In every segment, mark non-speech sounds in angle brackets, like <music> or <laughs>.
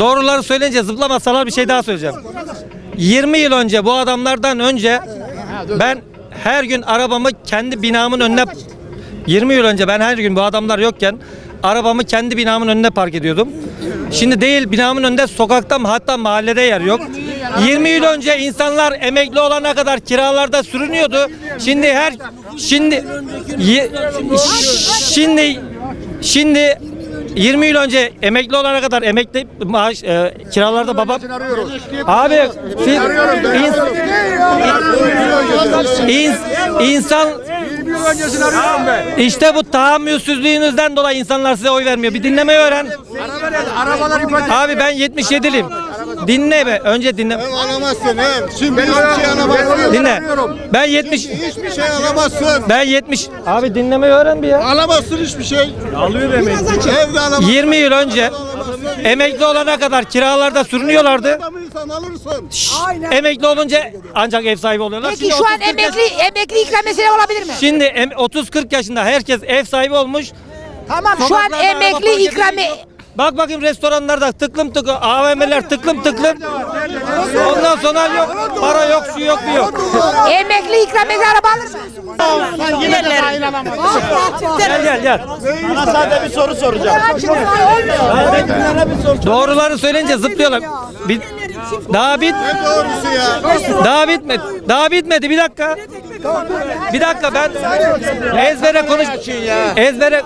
doğruları söyleyince zıplamasalar bir şey daha söyleyeceğim. 20 yıl önce bu adamlardan önce ben her gün arabamı kendi binamın önüne 20 yıl önce ben her gün bu adamlar yokken arabamı kendi binamın önüne park ediyordum. Şimdi değil binamın önünde sokakta hatta mahallede yer yok. 20 yıl önce insanlar emekli olana kadar kiralarda sürünüyordu. Şimdi her şimdi ye- şimdi şimdi 20 yıl önce emekli olana kadar emekli maaş e, kiralarda babam abi siz ins- ins- insan işte bu tahammülsüzlüğünüzden dolayı insanlar size oy vermiyor. Bir dinlemeyi öğren. Abi ben 77'liyim. Dinle be. Önce dinle. Alamazsın he. Şimdi hiçbir şey alamazsın. Dinle. Ben 70 Hiçbir şey alamazsın. ben 70 Abi dinlemeyi öğren bir ya. Alamazsın hiçbir şey. Alıyor demek. Evde alamazsın. 20 yıl önce emekli olana kadar kiralarda sürünüyorlardı. Adamıysan alırsın. Emekli olunca ancak ev sahibi oluyorlar. Peki Şimdi şu an 30-40 yaş- emekli emekli ikramiyesi olabilir mi? Şimdi em- 30-40 yaşında herkes ev sahibi olmuş. Tamam şu an Sokaklarda araba park emekli ikramiye Bak bakayım restoranlarda tıklım tıklım, AVM'ler tıklım tıklım. Ondan sonra yok, para yok, şu yok, bu yok. emekli ikramiyesi araba alır mı? Gel gel gel. Sana sadece bir soru soracağım. Doğruları söyleyince zıplıyorlar. Bir, daha bit, Doğrusu ya. daha bitmedi. Daha bitmedi. Bir dakika. Bir dakika ben ezbere konuş. Ezbere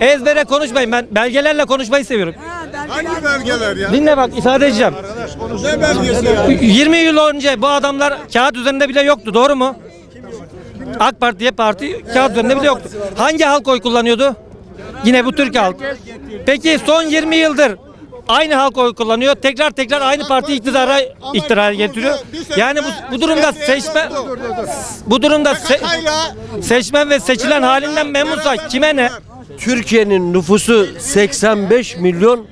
ezbere konuşmayın. Ben belgelerle konuşmayı seviyorum. Hangi belgeler ya? Dinle bak ifade edeceğim. Ne belgesi ya? 20 yıl önce bu adamlar kağıt üzerinde bile yoktu. Doğru mu? AK Parti'ye parti kağıt üzerinde bile yoktu. Hangi halk oy kullanıyordu? Yine bu Türk halk. Peki son 20 yıldır aynı halk oy kullanıyor. Tekrar tekrar aynı parti iktidara iktidara getiriyor. Yani bu, bu durumda seçme bu durumda se- seçmen ve seçilen halinden memnunsa kime ne? Türkiye'nin nüfusu 85 milyon.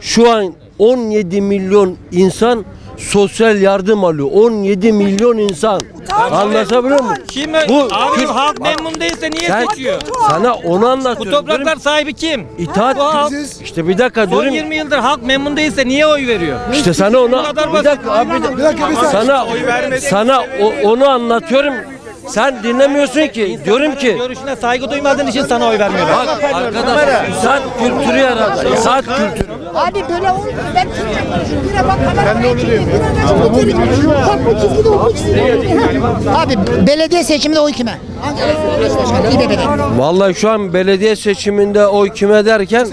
Şu an 17 milyon insan sosyal yardım alıyor. 17 milyon insan. Anlatabiliyor muyum? Kim? Bu Abi Türk- halk memnun değilse niye Sen, seçiyor? sana onu Bu anlatıyorum. topraklar sahibi kim? İtaat Bu halk- işte bir dakika Son diyorum. 20 yıldır halk memnun değilse niye oy veriyor? İşte sana onu kadar bir basit. dakika abi bir dakika, sana sana o- onu anlatıyorum. Sen dinlemiyorsun ki. Diyorum ki Görüşüne saygı duymadığın için sana oy vermiyorlar. bak arkadaş saat kültürü yaradı. Saat kültürü. Abi böyle olmuyor. Ben Türkçe konuşuyorum. Bir de bak kamera ben de ben Bak bu çizgide o çizgide. Abi belediye seçiminde oy kime? Başkanı İBB'de. Vallahi şu an belediye seçiminde oy kime derken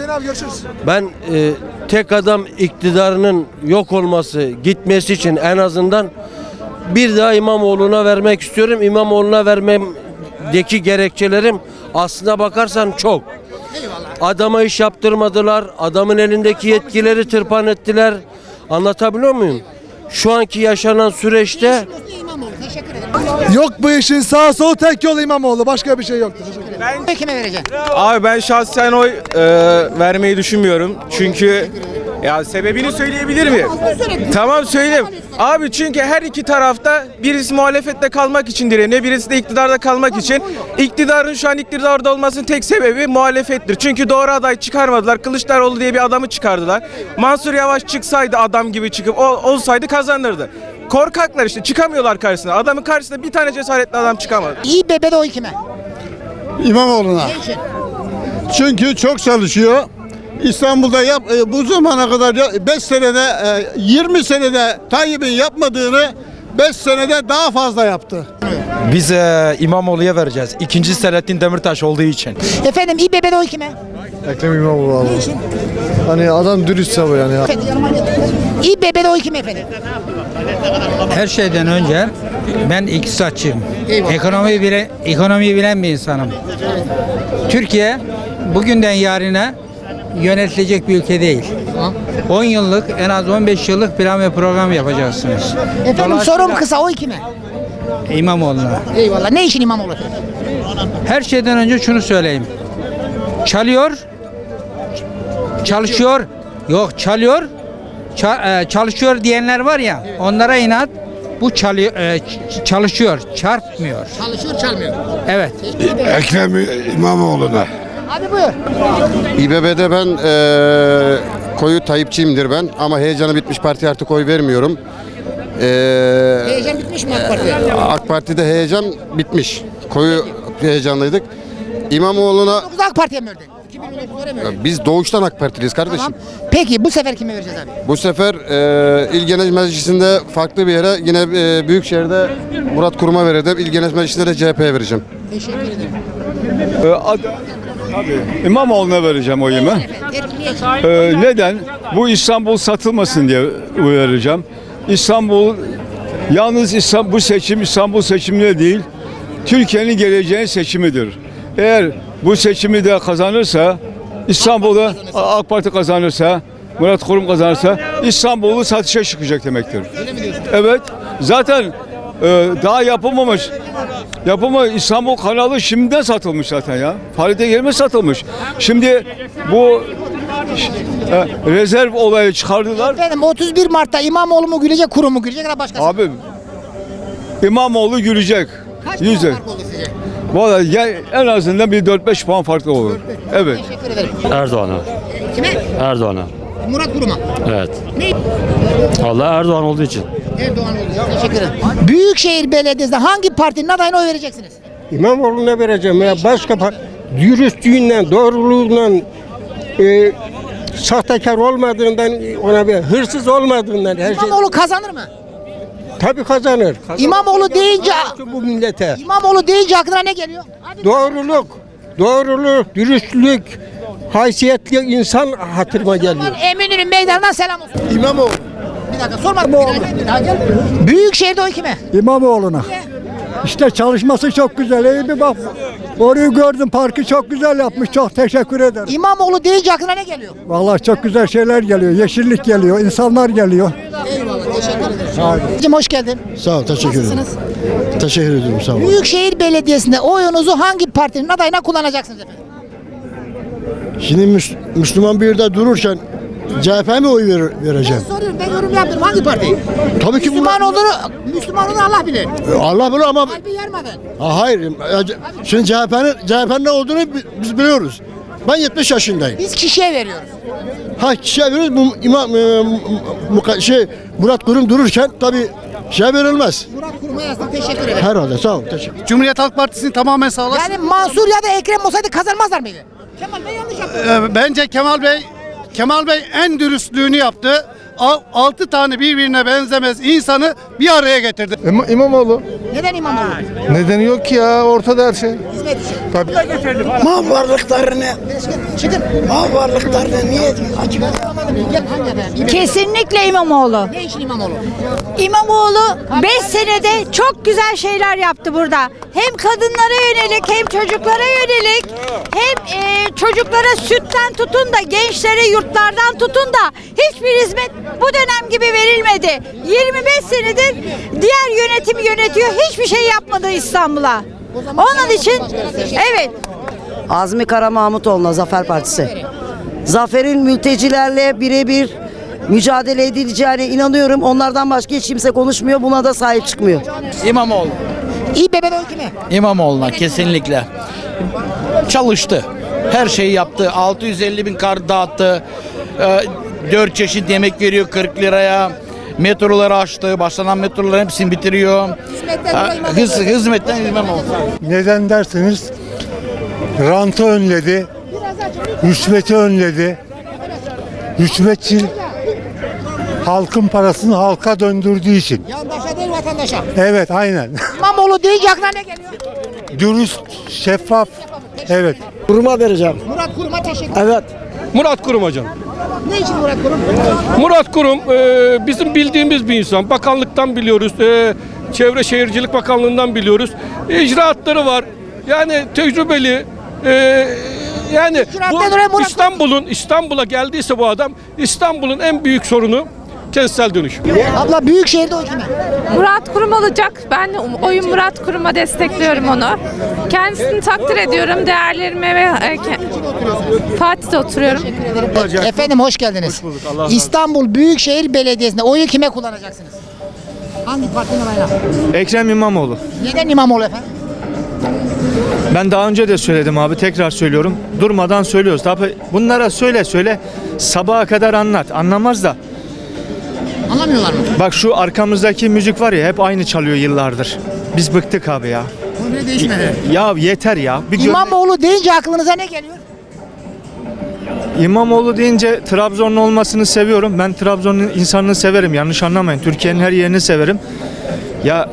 ben e, tek adam iktidarının yok olması, gitmesi için en azından bir daha İmamoğlu'na vermek istiyorum. İmamoğlu'na vermemdeki gerekçelerim aslına bakarsan çok. Adama iş yaptırmadılar. Adamın elindeki yetkileri tırpan ettiler. Anlatabiliyor muyum? Şu anki yaşanan süreçte. Yok bu işin sağ sol tek yol İmamoğlu. Başka bir şey yoktur. Oy kime vereceksin? Abi ben şahsen oy e, vermeyi düşünmüyorum. Çünkü ya sebebini söyleyebilir miyim? Tamam söyleyeyim. Abi çünkü her iki tarafta birisi muhalefette kalmak için direniyor, birisi de iktidarda kalmak için. İktidarın şu an iktidarda olmasının tek sebebi muhalefettir. Çünkü doğru aday çıkarmadılar. Kılıçdaroğlu diye bir adamı çıkardılar. Mansur Yavaş çıksaydı adam gibi çıkıp o, olsaydı kazanırdı. Korkaklar işte çıkamıyorlar karşısına. Adamın karşısına bir tane cesaretli adam çıkamadı. İBB'de oy kime? İmamoğlu'na. Çünkü çok çalışıyor. İstanbul'da yap, e, bu zamana kadar 5 senede, e, 20 senede Tayyip'in yapmadığını 5 senede daha fazla yaptı. Biz e, İmamoğlu'ya vereceğiz. İkinci Selahattin Demirtaş olduğu için. Efendim İBB'de oy kime? Ekrem İmamoğlu abi. Hani adam dürüstse bu yani. Gel. İBB'de oy kime efendim? Her şeyden önce ben iktisatçıyım. Ekonomiyi bile ekonomiyi bilen bir insanım. Türkiye bugünden yarına yönetilecek bir ülke değil. 10 yıllık en az 15 yıllık plan ve program yapacaksınız. Efendim sorum kısa oy kime? İmamoğlu'na. Eyvallah. Ne için İmamoğlu? Her şeyden önce şunu söyleyeyim. Çalıyor, çalışıyor, yok çalıyor, ça- e, çalışıyor diyenler var ya, onlara inat. Bu çalıyor, e, ç- çalışıyor, çarpmıyor. Çalışıyor çalmıyor. Evet. Ekrem İmamoğlu'na. Abi buyur. İBB'de ben koyu Tayyipçiyimdir ben ama heyecanı bitmiş partiye artık oy vermiyorum. Ee, Heyecan bitmiş mi AK Parti'ye? AK Parti'de heyecan bitmiş. Koyu heyecanlıydık. İmamoğlu'na 9 AK Parti'ye mi verdin? 2019'a mı verdin? biz doğuştan AK Partiliyiz kardeşim. Tamam. Peki bu sefer kime vereceğiz abi? Bu sefer e, İl Genel Meclisi'nde farklı bir yere yine e, Büyükşehir'de Murat Kurum'a verirdim. İl Genel Meclisi'nde de CHP'ye vereceğim. Teşekkür ederim. İmamoğlu'na vereceğim oyumu. Ee, neden? Bu İstanbul satılmasın diye uyaracağım. İstanbul yalnız İstanbul, bu seçim İstanbul seçimine değil, Türkiye'nin geleceğin seçimidir. Eğer bu seçimi de kazanırsa, İstanbul'da AK Parti kazanırsa, Murat Kurum kazanırsa İstanbul'u satışa çıkacak demektir. Evet. Zaten e, daha yapılmamış. Yapımı İstanbul kanalı şimdiden satılmış zaten ya. Faaliyete gelme satılmış. Şimdi bu e, rezerv olayı çıkardılar. Efendim 31 Mart'ta İmamoğlu mu gülecek, kurum mu gülecek ya başkası? Abi İmamoğlu gülecek. Kaç puan Yüzde. fark ya- en azından bir 4-5 puan farklı olur. Evet. Teşekkür ederim. Erdoğan'a. Kime? Erdoğan'a. Murat Kurum'a. Evet. Ne? Allah Erdoğan olduğu için. Erdoğan oldu. Teşekkür ederim. Büyükşehir Belediyesi'nde hangi partinin adayına oy vereceksiniz? İmamoğlu'na vereceğim ya. Başka par- dürüstlüğünden, doğruluğundan, e, sahtekar olmadığından, ona bir hırsız olmadığından her şey İmamoğlu kazanır mı? tabii kazanır. Kazanır. İmamoğlu deyince bu millete. İmamoğlu deyince aklına ne geliyor? Hadi Doğruluk, doğruluk, dürüstlük, haysiyetli insan hatırıma geliyor. Eminönü meydanından selam olsun. İmamoğlu. Bir dakika sormadım. Bir daha gel, bir daha gel. Büyükşehir'de oy kime? İmamoğlu'na. İşte çalışması çok güzel. İyi bir bak. Orayı gördüm. Parkı çok güzel yapmış. Çok teşekkür ederim. İmamoğlu deyince aklına ne geliyor? Vallahi çok güzel şeyler geliyor. Yeşillik geliyor. insanlar geliyor. Eyvallah. Teşekkür ederim. Hocam hoş geldin. Sağ ol. Teşekkür Nasılsınız? Teşekkür ederim. Sağ ol. Büyükşehir Belediyesi'nde oyunuzu hangi partinin adayına kullanacaksınız efendim? Şimdi Müs- Müslüman bir yerde dururken CHP mi oy ver- vereceğim? Soruyorum ben yorum yaptım. Hangi parti? Tabii ki bu. Müslüman olduğunu, Müslüman olduğunu Allah bilir. Allah bilir ama Kalbi yarmadın. Ha, hayır. Şimdi CHP'nin CHP'nin ne olduğunu bi- biz biliyoruz. Ben 70 yaşındayım. Biz kişiye veriyoruz. Ha kişiye veriyoruz. Bu imam e, mu- mu- şey Murat Kurum dururken tabii şey verilmez. Murat Kurum'a yazdım. Teşekkür ederim. Herhalde sağ ol. Teşekkür. Cumhuriyet Halk Partisi'ni tamamen sağlasın. Yani Mansur ya da Ekrem olsaydı kazanmazlar mıydı? Kemal Bey yanlış yaptı. Ee, Bence Kemal Bey Kemal Bey en dürüstlüğünü yaptı. Al- Altı tane birbirine benzemez insanı bir araya getirdi. İmamoğlu. Neden İmamoğlu? Nedeni yok ki ya. Ortada her şey. Hizmet için. Mal varlıklarını, Çıkın. mal varlıklarını niye açık? Gel hangi efendim? Kesinlikle İmamoğlu. Ne için İmamoğlu? İmamoğlu 5 senede çok güzel şeyler yaptı burada. Hem kadınlara yönelik hem çocuklara yönelik hem e, çocuklara sütten tutun da gençlere yurtlardan tutun da hiçbir hizmet bu dönem gibi verilmedi. 25 senedir diğer yönetim yönetiyor hiçbir şey yapmadı İstanbul'a. Onun için evet Azmi Kara Mahmutoğlu'na Zafer Partisi. Zafer'in mültecilerle birebir mücadele edileceğine inanıyorum. Onlardan başka hiç kimse konuşmuyor. Buna da sahip çıkmıyor. İmamoğlu. İBB'de oy kime? İmamoğlu'na kesinlikle. Çalıştı. Her şeyi yaptı. 650 bin kart dağıttı. 4 çeşit yemek veriyor 40 liraya. Metroları açtı. Başlanan metroların hepsini bitiriyor. Ha. Hız, hizmetten İmamoğlu. Neden derseniz rantı önledi, rüşveti önledi. Rüşvetçi halkın parasını halka döndürdüğü için. Yandaşa değil vatandaşa. Evet aynen. İmamoğlu deyince aklına ne geliyor? Dürüst, şeffaf. Evet. Kuruma vereceğim. Murat Kurum'a teşekkür ederim. Evet. Murat Kurum hocam. Ne için Murat Kurum? Murat Kurum e, bizim bildiğimiz bir insan. Bakanlıktan biliyoruz. e, Çevre Şehircilik Bakanlığı'ndan biliyoruz. İcraatları var. Yani tecrübeli. e, yani bu İstanbul'un İstanbul'a geldiyse bu adam İstanbul'un en büyük sorunu kentsel dönüşüm. Abla Büyükşehir'de oy kime? Murat Kurum olacak. Ben oyun Murat Kurum'a destekliyorum onu. Kendisini takdir ediyorum. Değerlerime ve Fatih'te oturuyorum. Efendim hoş geldiniz. İstanbul Büyükşehir Belediyesi'nde oyu kime kullanacaksınız? Hangi partinin adayına? Ekrem İmamoğlu. Neden İmamoğlu efendim? Ben daha önce de söyledim abi tekrar söylüyorum. Durmadan söylüyoruz. Tabii bunlara söyle söyle sabaha kadar anlat. Anlamaz da. Anlamıyorlar mı? Bak şu arkamızdaki müzik var ya hep aynı çalıyor yıllardır. Biz bıktık abi ya. Bu ne değişmedi? Ya yeter ya. Bir gör- İmamoğlu deyince aklınıza ne geliyor? İmamoğlu deyince Trabzonlu olmasını seviyorum. Ben Trabzon'un insanını severim. Yanlış anlamayın. Türkiye'nin her yerini severim. Ya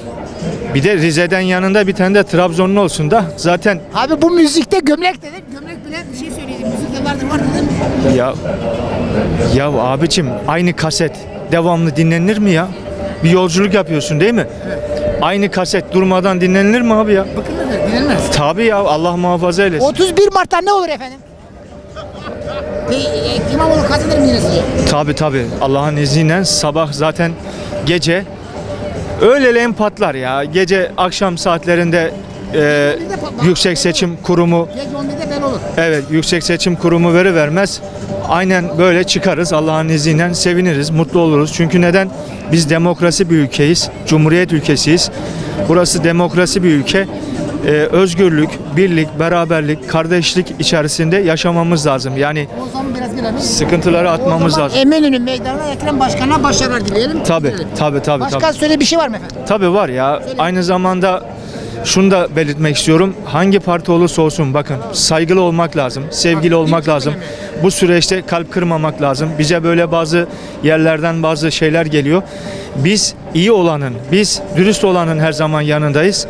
bir de Rize'den yanında bir tane de Trabzonlu olsun da zaten Abi bu müzikte gömlek dedim. Gömlek bile bir şey söyleyeyim. Müzik yıllardır var dedim. ya ya abicim aynı kaset devamlı dinlenir mi ya? Bir yolculuk yapıyorsun değil mi? Aynı kaset durmadan dinlenilir mi abi ya? Bakılır dinlenmez. Tabii ya Allah muhafaza eylesin. 31 Mart'ta ne olur efendim? E, İmamoğlu kazanır mı yine sizce? Tabi tabi Allah'ın izniyle sabah zaten gece öğleleyin patlar ya. Gece akşam saatlerinde e, Yüksek Seçim Kurumu Gece 11'de ben olur. evet Yüksek Seçim Kurumu veri vermez. Aynen böyle çıkarız Allah'ın izniyle seviniriz, mutlu oluruz. Çünkü neden? Biz demokrasi bir ülkeyiz, cumhuriyet ülkesiyiz. Burası demokrasi bir ülke. E, özgürlük, birlik, beraberlik, kardeşlik içerisinde yaşamamız lazım. Yani O zaman biraz gelelim. sıkıntıları atmamız lazım. Eminönü meydanına Ekrem Başkan'a başarılar dileyelim. Tabi tabi tabi. Başka söyle bir şey var mı efendim? Tabii var ya. Aynı zamanda şunu da belirtmek istiyorum. Hangi parti olursa olsun bakın saygılı olmak lazım, sevgili olmak lazım. Bu süreçte kalp kırmamak lazım. Bize böyle bazı yerlerden bazı şeyler geliyor. Biz iyi olanın, biz dürüst olanın her zaman yanındayız.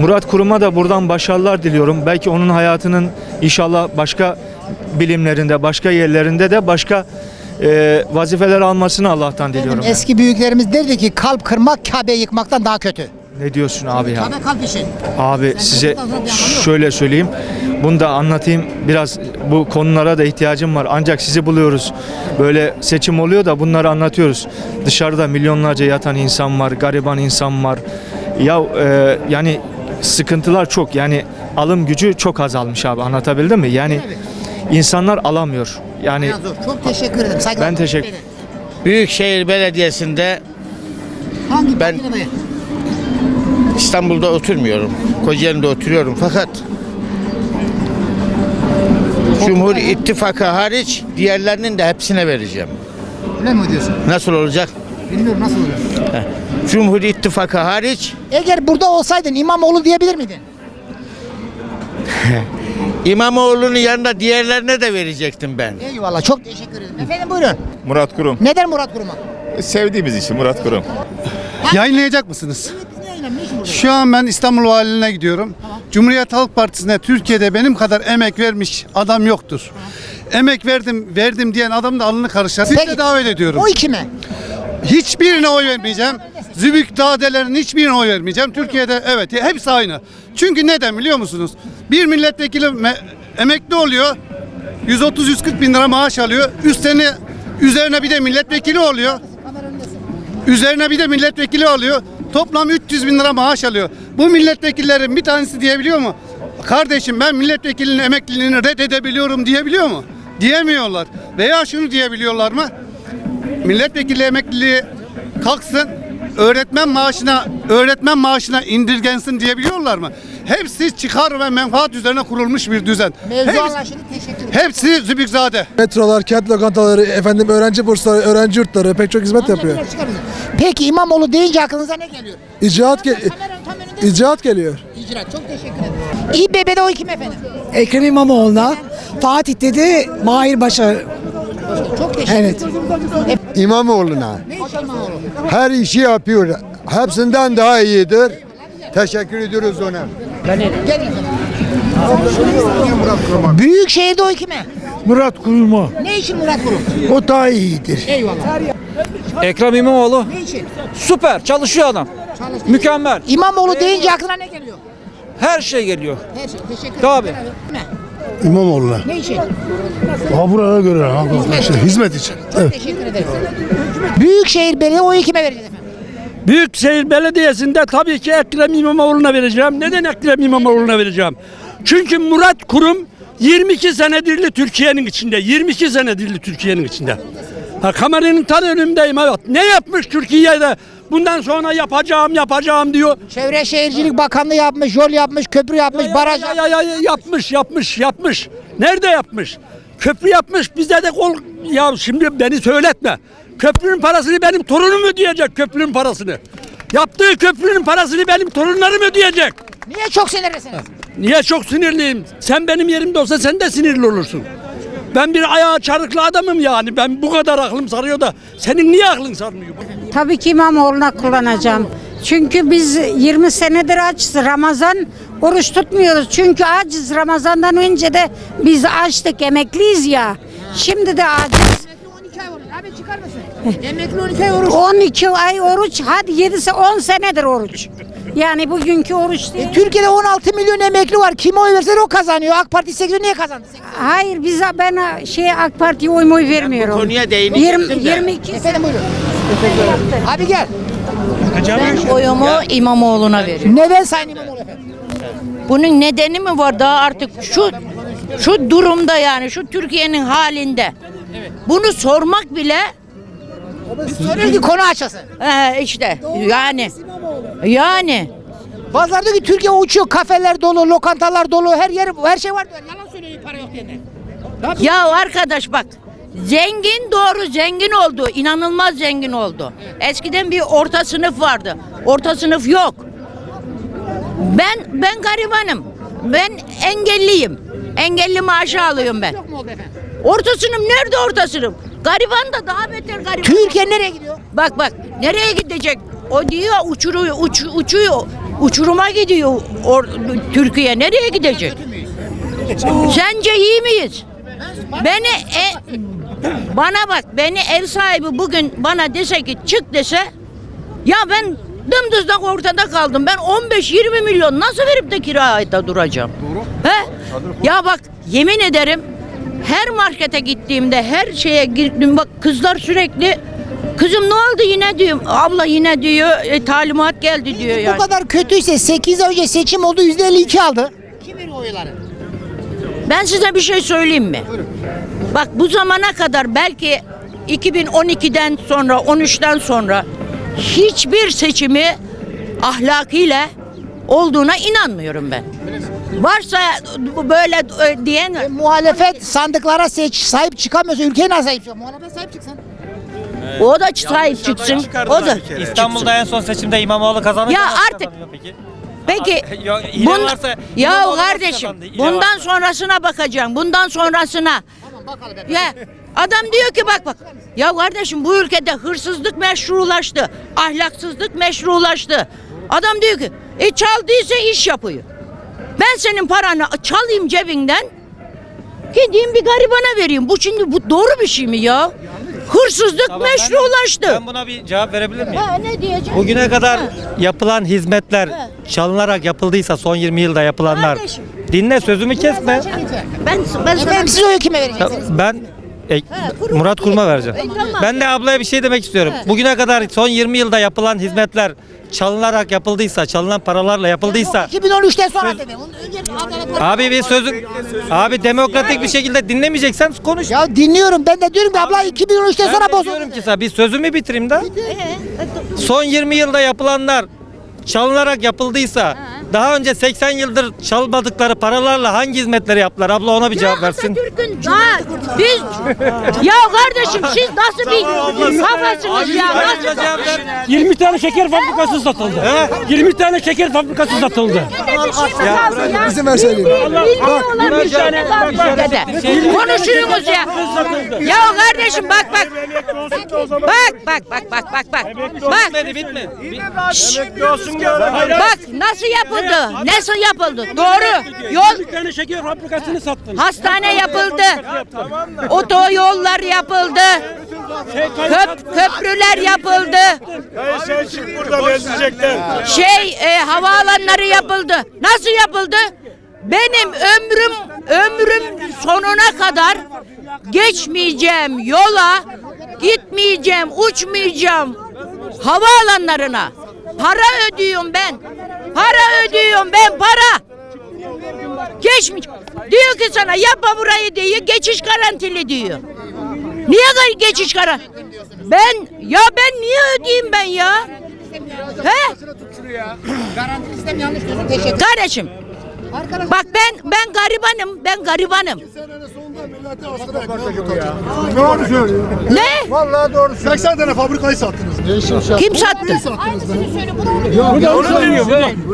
Murat Kurum'a da buradan başarılar diliyorum. Belki onun hayatının inşallah başka bilimlerinde, başka yerlerinde de başka e, vazifeler almasını Allah'tan diliyorum. Eski büyüklerimiz derdi ki kalp kırmak Kabe yıkmaktan daha kötü. Ne diyorsun abi ya? Kabe kalp işi. Abi size şöyle söyleyeyim. Bunu da anlatayım. Biraz bu konulara da ihtiyacım var. Ancak sizi buluyoruz. Böyle seçim oluyor da bunları anlatıyoruz. Dışarıda milyonlarca yatan insan var, gariban insan var. Ya e, yani sıkıntılar çok. Yani alım gücü çok azalmış abi. Anlatabildim mi? Yani insanlar alamıyor. Yani Biraz zor. Çok teşekkür ederim. Saygılar. ben teşekkür Büyükşehir Belediyesi'nde Hangi Ben- dayı? İstanbul'da oturmuyorum. Kocaeli'de oturuyorum fakat Cumhur İttifakı hariç diğerlerinin de hepsine vereceğim. Öyle mi diyorsun? Nasıl olacak? Bilmiyorum nasıl oluyor. Heh. Cumhur İttifakı hariç Eğer burada olsaydın İmamoğlu diyebilir miydin? <laughs> İmamoğlu'nun yanında diğerlerine de verecektim ben. Eyvallah çok teşekkür ederim. Efendim buyurun. Murat Kurum. Neden Murat Kurum'a? Sevdiğimiz için Murat Kurum. Yayınlayacak mısınız? Şu an ben İstanbul Valiliğine gidiyorum. Cumhuriyet Halk Partisi'ne Türkiye'de benim kadar emek vermiş adam yoktur. Emek verdim verdim diyen adam da alnını karışlar. Sizi de davet ediyorum. O kime? Hiçbirine oy vermeyeceğim. Zübük dadelerin hiçbirine oy vermeyeceğim. Türkiye'de evet hepsi aynı. Çünkü neden biliyor musunuz? Bir milletvekili me- emekli oluyor. 130-140 bin lira maaş alıyor. Üstüne üzerine bir de milletvekili oluyor. Üzerine bir de milletvekili alıyor. Toplam 300 bin lira maaş alıyor. Bu milletvekillerin bir tanesi diyebiliyor mu? Kardeşim ben milletvekilinin emekliliğini reddedebiliyorum diyebiliyor mu? Diyemiyorlar. Veya şunu diyebiliyorlar mı? Milletvekili emekliliği kalksın öğretmen maaşına öğretmen maaşına indirgensin diyebiliyorlar mı? Hepsi çıkar ve menfaat üzerine kurulmuş bir düzen. Mevzu Hepsi, hepsi zübükzade. Metrolar, kent lokantaları, efendim öğrenci bursları, öğrenci yurtları pek çok hizmet yapıyor. Peki İmamoğlu deyince aklınıza ne geliyor? İcraat, ge- icraat geliyor. İcraat. Çok teşekkür ederim. İBB'de oy kim efendim? Ekrem İmamoğlu'na, Fatih'te de Mahir Başar. Çok teşekkür Evet. İmamoğlu'na. Her işi yapıyor. Hepsinden daha iyidir. Teşekkür ediyoruz ona. Gelin. Büyükşehir'de oy kime? Murat Kurum'a. Ne için Murat Kurum? O daha iyidir. Eyvallah. Ekrem İmamoğlu Ne için? süper çalışıyor adam. Mükemmel. İmamoğlu deyince aklına ne geliyor? Her şey geliyor. Her şey. Teşekkür ederim. Tabii. Ne? İmamoğlu'na. Ne için? Ha buraya göre arkadaşlar hizmet için. Çok teşekkür ederim. Büyükşehir Belediye oyu kime vereceğiz efendim? Büyükşehir Belediyesi'nde tabii ki Ekrem İmamoğlu'na vereceğim. Neden Ekrem İmamoğlu'na vereceğim? Çünkü Murat Kurum 22 senedirli Türkiye'nin içinde. 22 senedirli Türkiye'nin içinde. Ha, kameranın tam önümdeyim evet. Ne yapmış Türkiye'de? Bundan sonra yapacağım yapacağım diyor. Çevre Şehircilik Bakanlığı yapmış, yol yapmış, köprü yapmış, baraj Ya, ya, ya, ya, yapmış yapmış yapmış. Nerede yapmış? Köprü yapmış bize de kol ya şimdi beni söyletme. Köprünün parasını benim torunum ödeyecek köprünün parasını. Yaptığı köprünün parasını benim torunlarım ödeyecek. Niye çok sinirlisiniz? Niye çok sinirliyim? Sen benim yerimde olsa sen de sinirli olursun. Ben bir ayağı çarıklı adamım yani. Ben bu kadar aklım sarıyor da senin niye aklın sarmıyor? Tabii ki İmamoğlu'na kullanacağım. Çünkü biz 20 senedir açız. Ramazan oruç tutmuyoruz. Çünkü aciz. Ramazan'dan önce de biz açtık. Emekliyiz ya. Şimdi de aciz. Abi çıkar mısın? Emekli 12 ay oruç. 12 ay oruç. Hadi 7 10 senedir oruç. Yani bugünkü oruç değil. E, Türkiye'de 16 milyon emekli var. Kime oy verse o kazanıyor. AK Parti 8 niye kazandı? Hayır biz ben şey AK Parti'ye oy moy vermiyorum. konuya değinecektim 20, de. 22 Efendim buyurun. Abi gel. Ben oyumu İmamoğlu'na veriyorum. Neden Sayın İmamoğlu efendim? Bunun nedeni mi var daha artık şu şu durumda yani şu Türkiye'nin halinde. Bunu sormak bile Soruyor ki konu açılsın. He, işte yani yani Bazıları diyor ki Türkiye uçuyor. Kafeler dolu, lokantalar dolu. Her yer her şey var. Yalan söylüyor para yok diyenler. ya arkadaş bak zengin doğru zengin oldu inanılmaz zengin oldu. Eskiden bir orta sınıf vardı. Orta sınıf yok. Ben ben garibanım. Ben engelliyim. Engelli maaşı alıyorum ben. Orta sınıf nerede orta sınıf? Gariban da daha beter gariban. Türkiye nereye gidiyor? Bak bak nereye gidecek? O diyor uçuruyor, uç, uçuyor. Uçuruma gidiyor or, Türkiye. Nereye gidecek? Sence iyi miyiz? Beni e, bana bak beni ev sahibi bugün bana dese ki çık dese ya ben dımdızlak ortada kaldım. Ben 15-20 milyon nasıl verip de kirada duracağım? He? Ya bak yemin ederim her markete gittiğimde her şeye girdim bak kızlar sürekli kızım ne oldu yine diyorum abla yine diyor e, talimat geldi diyor yani. Bu kadar kötüyse 8 ay önce seçim oldu %52 aldı. Kim veriyor oyları? Ben size bir şey söyleyeyim mi? Bak bu zamana kadar belki 2012'den sonra 13'ten sonra hiçbir seçimi ahlakıyla olduğuna inanmıyorum ben. Varsa böyle e, diyen E, muhalefet sandıklara seç, sahip çıkamıyorsa ülkeye nasıl sahip çıkıyor? Muhalefet sahip çıksın. O da sahip çıksın. O da İstanbul'da en son seçimde İmamoğlu kazanınca Ya nasıl artık- kazanıyor peki? Peki <laughs> Ya, hile bun- varsa ya İmamoğlu nasıl kardeşim kazandı? Hile bundan varsa. sonrasına bakacağım. Bundan sonrasına. Ya adam diyor ki bak bak. Ya kardeşim bu ülkede hırsızlık meşrulaştı. Ahlaksızlık meşrulaştı. Adam diyor ki e çaldıysa iş yapıyor. Ben senin paranı çalayım cebinden. Gideyim bir garibana vereyim. Bu şimdi bu doğru bir şey mi ya? Hırsızlık Tamam, ben- meşrulaştı. Ben buna bir cevap verebilir miyim? Ha, ne diyeceğim? Bugüne kadar yapılan hizmetler çalınarak yapıldıysa son 20 yılda yapılanlar. Kardeşim. Dinle sözümü kesme. Ben ben sana Efendim siz oyu kime vereceksiniz? Ben e, Murat Kurum'a vereceğim. E. Ben de ablaya bir şey demek istiyorum. Bugüne kadar son 20 yılda yapılan hizmetler çalınarak yapıldıysa, çalınan paralarla yapıldıysa 2013'ten sonra dedi. Onun Adalet Abi bir sözü abi demokratik bir şekilde dinlemeyeceksen konuş. Ya dinliyorum ben de diyorum ki abla 2013'ten Ben sonra de bozuldu. diyorum ki sana bir sözümü bitireyim de. Son 20 yılda yapılanlar çalınarak yapıldıysa daha önce 80 yıldır çalmadıkları paralarla hangi hizmetleri yaptılar? Abla ona bir cevap versin. Atatürk'ün Ha, biz ya kardeşim siz nasıl bir kafasınız ya? Nasıl 20 tane şeker fabrikası satıldı. 20 tane şeker fabrikası satıldı. İzin ver söyleyeyim. Bilmiyorlar bir tane fabrikada. Konuşuyorsunuz ya. Ya kardeşim bak bak. Bak bak bak bak bak bak. Bak Bitmedi bitmedi. bak nasıl yapıldı? Nasıl yapıldı? Doğru. Yol 20 tane şeker fabrikasını sattın. Hastane yapıldı. Otoyollar yapıldı. Köp, köprüler yapıldı. Şey e, havaalanları yapıldı. Nasıl yapıldı? Benim ömrüm ömrüm sonuna kadar geçmeyeceğim yola, gitmeyeceğim, uçmayacağım havaalanlarına. Para ödüyorum ben. Para ödüyorum ben para. Geçmiş. Diyor ki sana yapma burayı diyor. Geçiş garantili diyor. Niye geçiş garan? ben ya ben niye ödeyeyim ben ya? He? Garanti sistem Kardeşim. Bak ben ben garibanım. Ben garibanım. Doğru söylüyor. Ne? Vallahi doğru söylüyor. 80 tane fabrikayı sattınız. Kim sattı?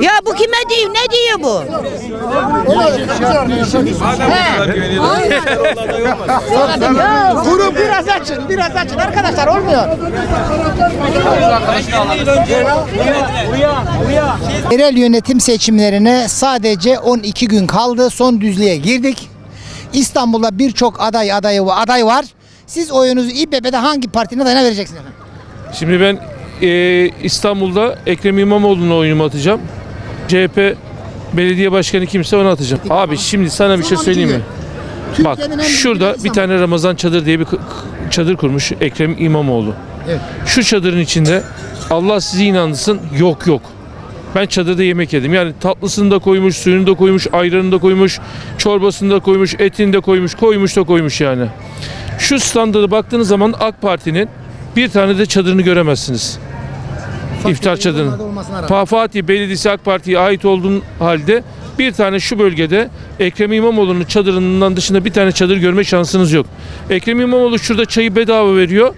Ya bu kime diyor? Ne diyor bu? Kurum biraz açın, biraz açın arkadaşlar olmuyor. Yerel yönetim seçimlerine sadece 12 gün kaldı. Son düzlüğe girdik. İstanbul'da birçok aday adayı aday var. Siz oyunuzu İBB'de hangi partinin adayına vereceksiniz efendim? Şimdi ben e, İstanbul'da Ekrem İmamoğlu'na oyunumu atacağım. CHP belediye başkanı kimse ona atacağım. Abi şimdi sana bir şey söyleyeyim mi? Bak şurada bir tane Ramazan çadır diye bir çadır kurmuş Ekrem İmamoğlu. Evet. Şu çadırın içinde Allah sizi inandırsın yok yok. Ben çadırda yemek yedim. Yani tatlısını da koymuş, suyunu da koymuş, ayranını da koymuş, çorbasını da koymuş, etini de koymuş, koymuş da koymuş yani. Şu standarda baktığınız zaman AK Parti'nin bir tane de çadırını göremezsiniz. İftar çadırını. Pa- Fatih Belediyesi AK Parti'ye ait olduğun halde bir tane şu bölgede Ekrem İmamoğlu'nun çadırından dışında bir tane çadır görme şansınız yok. Ekrem İmamoğlu şurada çayı bedava veriyor.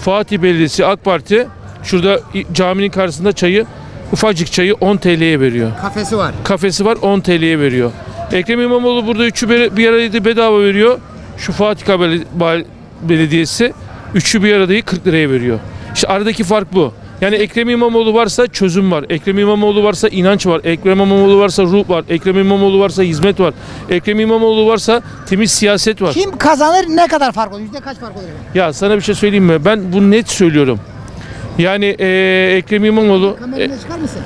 Fatih Belediyesi AK Parti şurada caminin karşısında çayı ufacık çayı 10 TL'ye veriyor. Kafesi var. Kafesi var 10 TL'ye veriyor. Ekrem İmamoğlu burada üçü bir, arada bedava veriyor. Şu Fatih Bel- Bel- Belediyesi üçü bir aradayı 40 liraya veriyor. İşte aradaki fark bu. Yani Ekrem İmamoğlu varsa çözüm var. Ekrem İmamoğlu varsa inanç var. Ekrem İmamoğlu varsa ruh var. Ekrem İmamoğlu varsa hizmet var. Ekrem İmamoğlu varsa temiz siyaset var. Kim kazanır ne kadar fark olur? Yüzde kaç fark olur? Ya sana bir şey söyleyeyim mi? Ben bunu net söylüyorum. Yani eee, Ekrem İmamoğlu mısın?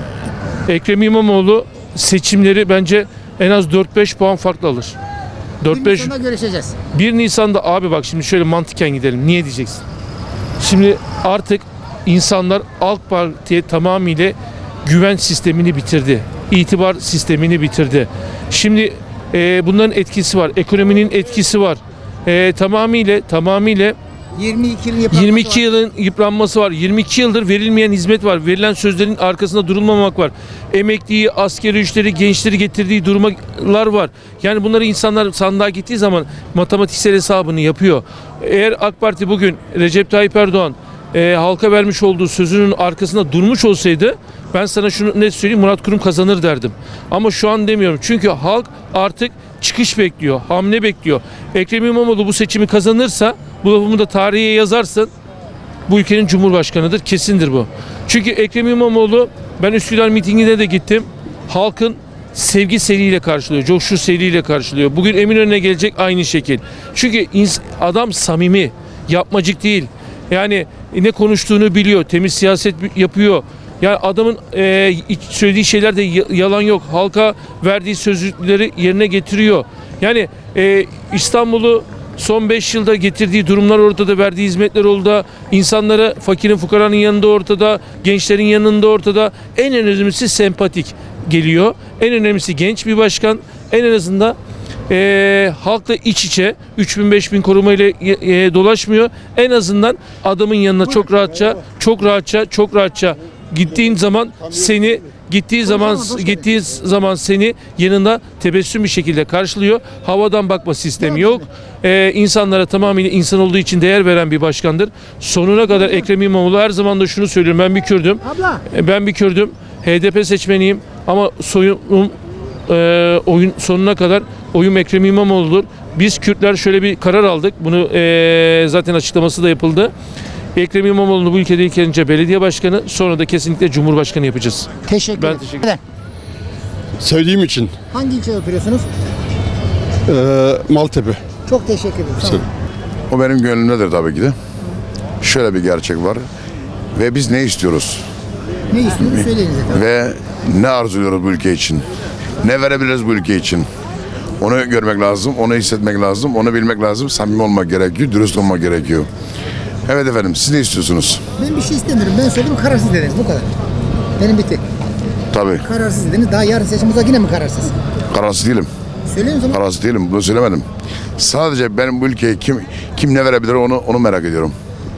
Ekrem İmamoğlu seçimleri bence en az 4-5 puan farklı alır. 4-5 Sonra görüşeceğiz. 1 Nisan'da abi bak şimdi şöyle mantıken gidelim. Niye diyeceksin? Şimdi artık insanlar AK Parti'ye tamamıyla güven sistemini bitirdi. İtibar sistemini bitirdi. Şimdi e, bunların etkisi var. Ekonominin etkisi var. E, tamamıyla tamamıyla 22 yıl yıpranması 22 var. yılın yıpranması var. 22 yıldır verilmeyen hizmet var. Verilen sözlerin arkasında durulmamak var. Emekliyi, askeri ücretleri, gençleri getirdiği durumlar var. Yani bunları insanlar sandığa gittiği zaman matematiksel hesabını yapıyor. Eğer AK Parti bugün Recep Tayyip Erdoğan e, halka vermiş olduğu sözünün arkasında durmuş olsaydı ben sana şunu net söyleyeyim Murat Kurum kazanır derdim. Ama şu an demiyorum. Çünkü halk artık çıkış bekliyor, hamle bekliyor. Ekrem İmamoğlu bu seçimi kazanırsa bu lafımı da tarihe yazarsın bu ülkenin cumhurbaşkanıdır. Kesindir bu. Çünkü Ekrem İmamoğlu ben Üsküdar mitingine de gittim. Halkın sevgi seriyle karşılıyor. Coşku seriyle karşılıyor. Bugün Eminönü'ne gelecek aynı şekil. Çünkü adam samimi. Yapmacık değil. Yani ne konuştuğunu biliyor. Temiz siyaset yapıyor. Yani adamın e, söylediği şeylerde yalan yok. Halka verdiği sözleri yerine getiriyor. Yani e, İstanbul'u Son 5 yılda getirdiği durumlar ortada, verdiği hizmetler ortada. İnsanlara, fakirin, fukaranın yanında ortada, gençlerin yanında ortada. En önemlisi sempatik geliyor. En önemlisi genç bir başkan. En azından eee halkla iç içe 3000-5000 korumayla e, dolaşmıyor. En azından adamın yanına çok rahatça, çok rahatça, çok rahatça gittiğin zaman seni gittiği zaman gittiği zaman seni yanında tebessüm bir şekilde karşılıyor. Havadan bakma sistemi yok. Ee, insanlara tamamıyla insan olduğu için değer veren bir başkandır. Sonuna kadar Ekrem İmamoğlu her zaman da şunu söylüyorum. Ben bir Kürdüm. Abla. E, Ben bir Kürdüm. HDP seçmeniyim ama soyum e, oyun sonuna kadar oyum Ekrem İmamoğlu'dur. Biz Kürtler şöyle bir karar aldık. Bunu e, zaten açıklaması da yapıldı. Ekrem İmamoğlu'nu bu ülkede ilk önce belediye başkanı sonra da kesinlikle cumhurbaşkanı yapacağız. Teşekkür Ben ederim. teşekkür Neden? Sevdiğim için. Hangi ilçede oturuyorsunuz? Ee, Maltepe. Çok teşekkür ederim. Sağ olun. O benim gönlümdedir tabii ki de. Şöyle bir gerçek var. Ve biz ne istiyoruz? Ne istiyorsunuz söyleyiniz efendim. Ve ne arzuluyoruz bu ülke için? Ne verebiliriz bu ülke için? Onu görmek lazım, onu hissetmek lazım, onu bilmek lazım. Samimi olmak gerekiyor, dürüst olmak gerekiyor. Evet efendim, siz ne istiyorsunuz? Ben bir şey istemiyorum. Ben söyledim kararsız dediniz. Bu kadar. Benim bitti. Tabii, Kararsız dediniz. Daha yarın seçim olsa yine mi kararsız? kararsız değilim. Söyleyin zaman. Kararsız değilim, bunu söylemedim. Sadece benim bu ülkeye kim kim ne verebilir onu onu merak ediyorum.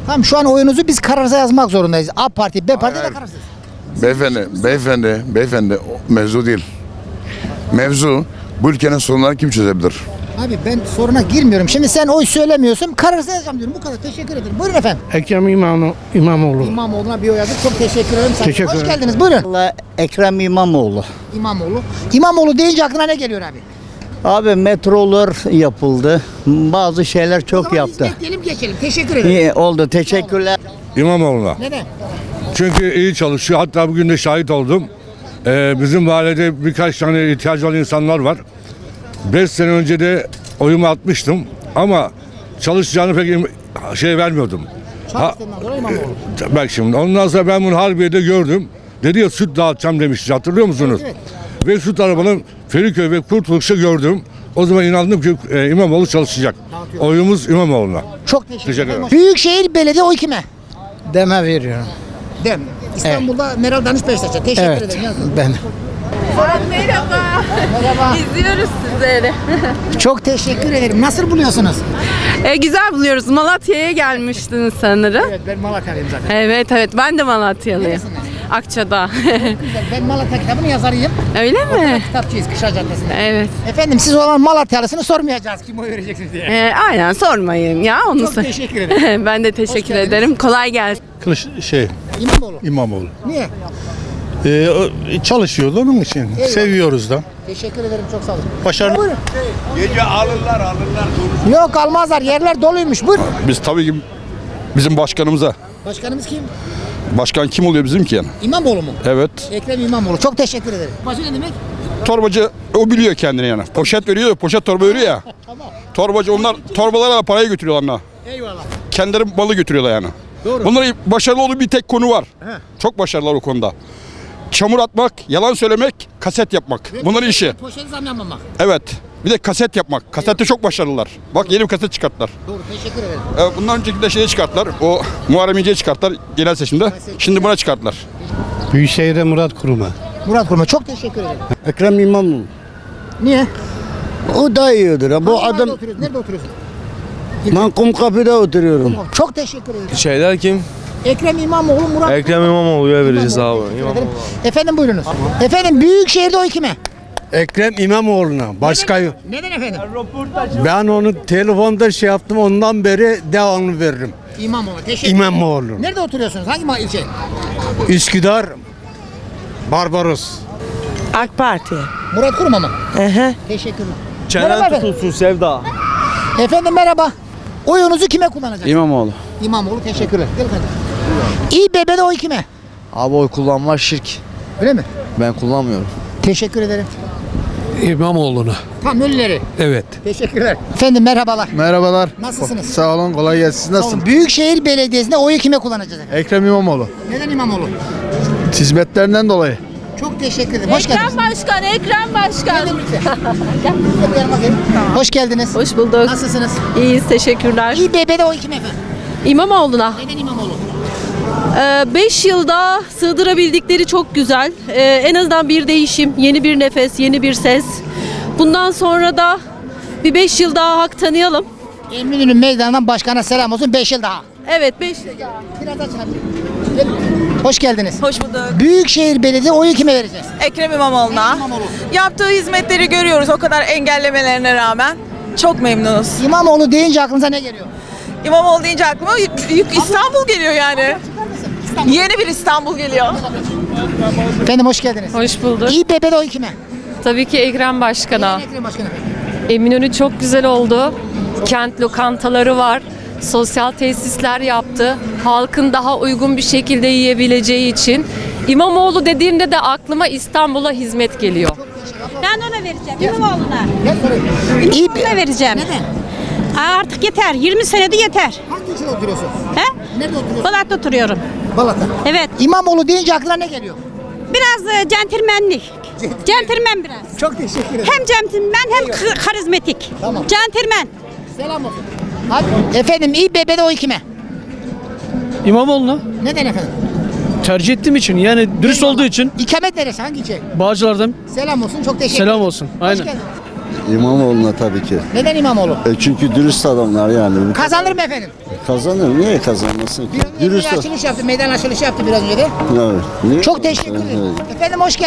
Tamam şu an oyunuzu biz kararsız yazmak zorundayız. A parti, B parti de kararsız. Beyefendi, beyefendi, beyefendi o mevzu değil. Mevzu bu ülkenin sorunlarını kim çözebilir? Abi ben soruna girmiyorum. Şimdi sen oy söylemiyorsun. Kararsız yazacağım diyorum. Bu kadar. Teşekkür ederim. Buyurun efendim. Ekrem İmamoğlu. İmamoğlu. İmamoğlu'na bir oy yazdık. Çok teşekkür ederim. Sağ- Teşekkür Hoş ederim. geldiniz. Buyurun. Valla Ekrem İmamoğlu. İmamoğlu. İmamoğlu deyince aklına ne geliyor abi? Abi metrolar yapıldı. Bazı şeyler çok yaptı. Bekleyelim geçelim. Teşekkür ederim. İyi oldu. Teşekkürler. İmamoğlu'na. Neden? Çünkü iyi çalışıyor. Hatta bugün de şahit oldum. Ee, bizim mahallede birkaç tane ihtiyacı olan insanlar var. 5 sene önce de oyumu atmıştım. Ama çalışacağını pek şey vermiyordum. Ha, İmamoğlu. bak şimdi ondan sonra ben bunu Harbiye'de gördüm. Dedi ya süt dağıtacağım demişti hatırlıyor musunuz? Ve süt arabanın Feriköy ve Kurtuluş'ta gördüm. O zaman inandım ki e, İmamoğlu çalışacak. Oyumuz İmamoğlu'na. Çok teşekkür, Teşekkür ederim. Büyükşehir Belediye oy kime? Deme veriyorum. Dem. İstanbul'da Meral Danış Beşiktaş'a. Teşekkür Evet. ederim. Yazdım. Merhaba. Merhaba. İzliyoruz sizleri. Çok teşekkür ederim. Nasıl buluyorsunuz? E, güzel buluyoruz. Malatya'ya gelmiştiniz sanırım. Evet ben Malatya'lıyım zaten. Evet evet ben de Malatyalıyım. Neresiniz? Akça'da. Güzel. Ben Malatya kitabını yazarıyım. Öyle mi? Kitapçıyız Kışla Caddesi'nde. Evet. Efendim siz olan Malatyalısını sormayacağız. Kim oy vereceksiniz diye. E, aynen sormayın ya onu Çok sor- teşekkür ederim. <laughs> ben de teşekkür geldiniz. ederim. Kolay gelsin. Kılıç şey İmamoğlu. İmamoğlu. Niye? Ee, çalışıyordu onun için. Seviyoruz da. Teşekkür ederim. Çok sağ olun. Başarılı. Buyurun. Yok almazlar. Yerler doluymuş. Buyurun. Biz tabii ki bizim başkanımıza. Başkanımız kim? Başkan kim oluyor bizim ki yani? İmamoğlu mu? Evet. Ekrem İmamoğlu. Çok teşekkür ederim. Başı ne demek? Torbacı o biliyor kendini yani. Poşet veriyor, poşet torba veriyor ya. <laughs> Torbacı onlar torbalara parayı götürüyorlar ona. Eyvallah. Kendileri malı götürüyorlar yani. Doğru. Bunların başarılı olduğu bir tek konu var. Çok başarılılar o konuda. Çamur atmak, yalan söylemek, kaset yapmak. Bunların işi. Poşeti zam yapmamak. Evet. Bir de kaset yapmak. Kasette çok başarılılar. Bak yeni bir kaset çıkarttılar. Doğru. Teşekkür ederim. Ee, Bundan önceki de şeyi çıkarttılar. O Muharrem İnce'yi çıkarttılar genel seçimde. Şimdi buna çıkarttılar. Büyükşehir'de Murat Kurum'a. Murat Kurma. Çok teşekkür ederim. Ekrem İmamoğlu. Niye? O da iyidir. ha. Bu adam oturuyorsun? Nerede oturuyorsun? ben Kumkapı'da oturuyorum. Çok teşekkür ederim. Şeyler kim? Ekrem İmamoğlu, Murat Ekrem İmamoğlu'ya vereceğiz abi. Ederim. Efendim buyurunuz. Efendim Büyükşehir'de oy kime? Ekrem İmamoğlu'na. Başka yok. Neden efendim? Ben onu telefonda şey yaptım ondan beri devamlı veririm. İmamoğlu. Teşekkür İmamoğlu. Nerede oturuyorsunuz? Hangi ma- ilçe? Üsküdar. Barbaros. AK Parti. Murat Kurum'a mı? Hı hı. Teşekkür ederim. Merhaba efendim. tutulsun Sevda. Efendim merhaba. Oyunuzu kime kullanacaksınız? İmamoğlu. İmamoğlu teşekkürler. Gel kardeşim. İBB'de oy kime? Abi oy kullanma şirk. Öyle mi? Ben kullanmıyorum. Teşekkür ederim. İmamoğlu'na. Tam ölüleri. Evet. Teşekkürler. Efendim merhabalar. Merhabalar. Nasılsınız? Sağ olun, kolay gelsin. Siz nasılsınız? Büyükşehir Belediyesi'nde oyu kime kullanacağız? efendim? Ekrem İmamoğlu. Neden İmamoğlu? Hizmetlerinden dolayı. Çok teşekkür ederim. Hoş geldiniz. Başkan, Ekrem Başkan. Hoş geldiniz. Hoş bulduk. Nasılsınız? İyiyiz, teşekkürler. İBB'de oy kime efendim? İmamoğlu'na. Neden İmamoğlu? 5 yılda sığdırabildikleri çok güzel. Ee, en azından bir değişim, yeni bir nefes, yeni bir ses. Bundan sonra da bir 5 yıl daha hak tanıyalım. Eminönü Meydanı'ndan başkana selam olsun 5 yıl daha. Evet 5 Biraz açın abi. Gelin. Hoş geldiniz. Hoş bulduk. Büyükşehir Belediye oyu kime vereceğiz? Ekrem İmamoğlu'na. İmamoğlu. Yaptığı hizmetleri görüyoruz o kadar engellemelerine rağmen. Çok memnunuz. İmamoğlu deyince aklınıza ne geliyor? İmamoğlu deyince aklıma büyük İstanbul geliyor yani. Yeni bir İstanbul geliyor. Efendim hoş geldiniz. Hoş bulduk. İBB'de oy kime? Tabii ki Ekrem Başkan'a. Ekrem Başkan'a? Eminönü çok güzel oldu. Kent lokantaları var. Sosyal tesisler yaptı. Halkın daha uygun bir şekilde yiyebileceği için. İmamoğlu dediğimde de aklıma İstanbul'a hizmet geliyor. Ben ona vereceğim. İmamoğlu'na. İmamoğlu'na vereceğim. Neden? Artık yeter. 20 senede yeter. Hangi ilçede oturuyorsun? He? Nerede oturuyorsun? Balat'ta oturuyorum. Balat'ta. Evet. İmamoğlu deyince aklına ne geliyor? Biraz e, centilmenlik. Centilmen biraz. Çok teşekkür ederim. Hem centilmen hem kı- karizmatik. Tamam. Centilmen. Selam olsun. Hadi. Efendim İBB'de oy kime? İmamoğlu'na Neden efendim? tercih ettiğim için yani dürüst olduğu için İkamet neresi? Hangi ilçe? Bağcılar'dan Selam olsun. Çok teşekkür selam ederim. olsun. Hoş Aynen. geldin. İmamoğlu'na tabii ki. Neden İmamoğlu? E çünkü dürüst adamlar yani. Kazanır mı efendim? Kazanır. Niye kazanmasın ki? Bir Dürüst. açılış yaptı, meydan açılışı yaptı biraz önce de. Evet. Niye? Çok teşekkür ederim. Efendim hoş geldiniz.